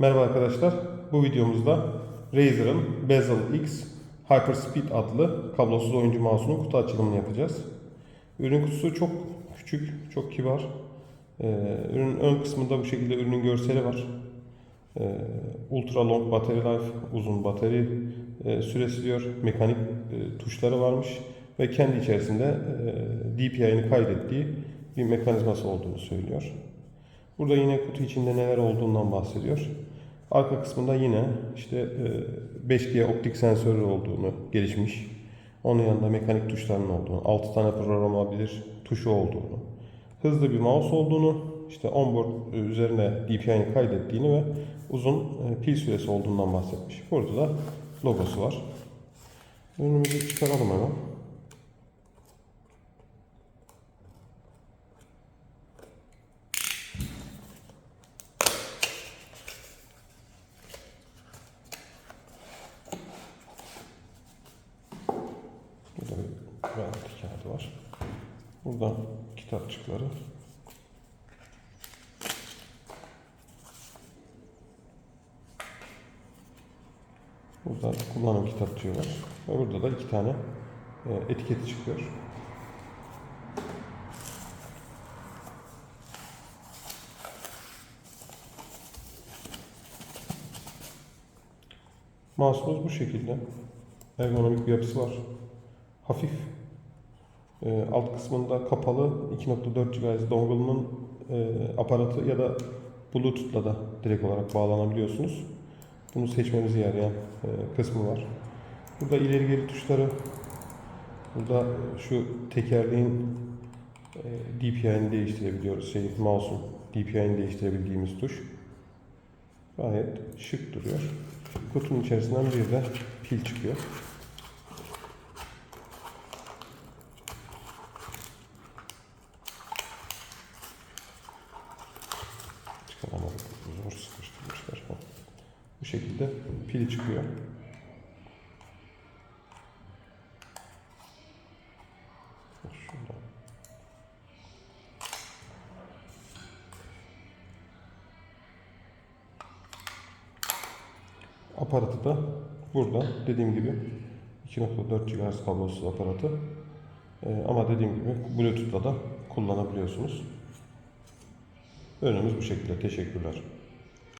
Merhaba arkadaşlar. Bu videomuzda Razer'ın Bezel X Hyperspeed adlı kablosuz oyuncu mouse'unun kutu açılımını yapacağız. Ürün kutusu çok küçük, çok kibar. Ee, ürünün ön kısmında bu şekilde ürünün görseli var. Ee, ultra long battery life, uzun bateri e, süresi diyor. Mekanik e, tuşları varmış ve kendi içerisinde e, DPI'ni kaydettiği bir mekanizması olduğunu söylüyor. Burada yine kutu içinde neler olduğundan bahsediyor. Arka kısmında yine işte e, 5G optik sensörü olduğunu gelişmiş. Onun yanında mekanik tuşların olduğunu, 6 tane programlanabilir tuşu olduğunu, hızlı bir mouse olduğunu, işte onboard üzerine DPI'ni kaydettiğini ve uzun e, pil süresi olduğundan bahsetmiş. Burada da logosu var. Ürünümüzü çıkaralım hemen. Garanti kağıdı var. Burada kitapçıkları. Burada kullanım kitapçığı var. Ve burada da iki tane e, etiketi çıkıyor. Mouse'umuz bu şekilde. Ergonomik bir yapısı var. Hafif. E, alt kısmında kapalı 2.4 GHz dongle'ın e, aparatı ya da Bluetooth'la da direkt olarak bağlanabiliyorsunuz. Bunu seçmemizi yarayan e, kısmı var. Burada ileri geri tuşları, burada şu tekerleğin e, DPI'ni değiştirebiliyoruz. Şey, mouse'un DPI'ni değiştirebildiğimiz tuş. Gayet şık duruyor. Kutunun içerisinden bir de pil çıkıyor. Çıkaramadık. Zor sıkıştırmışlar. Bu şekilde pili çıkıyor. Aparatı da burada dediğim gibi 2.4 GHz kablosuz aparatı. Ee, ama dediğim gibi Bluetooth'la da kullanabiliyorsunuz. Ürünümüz bu şekilde. Teşekkürler.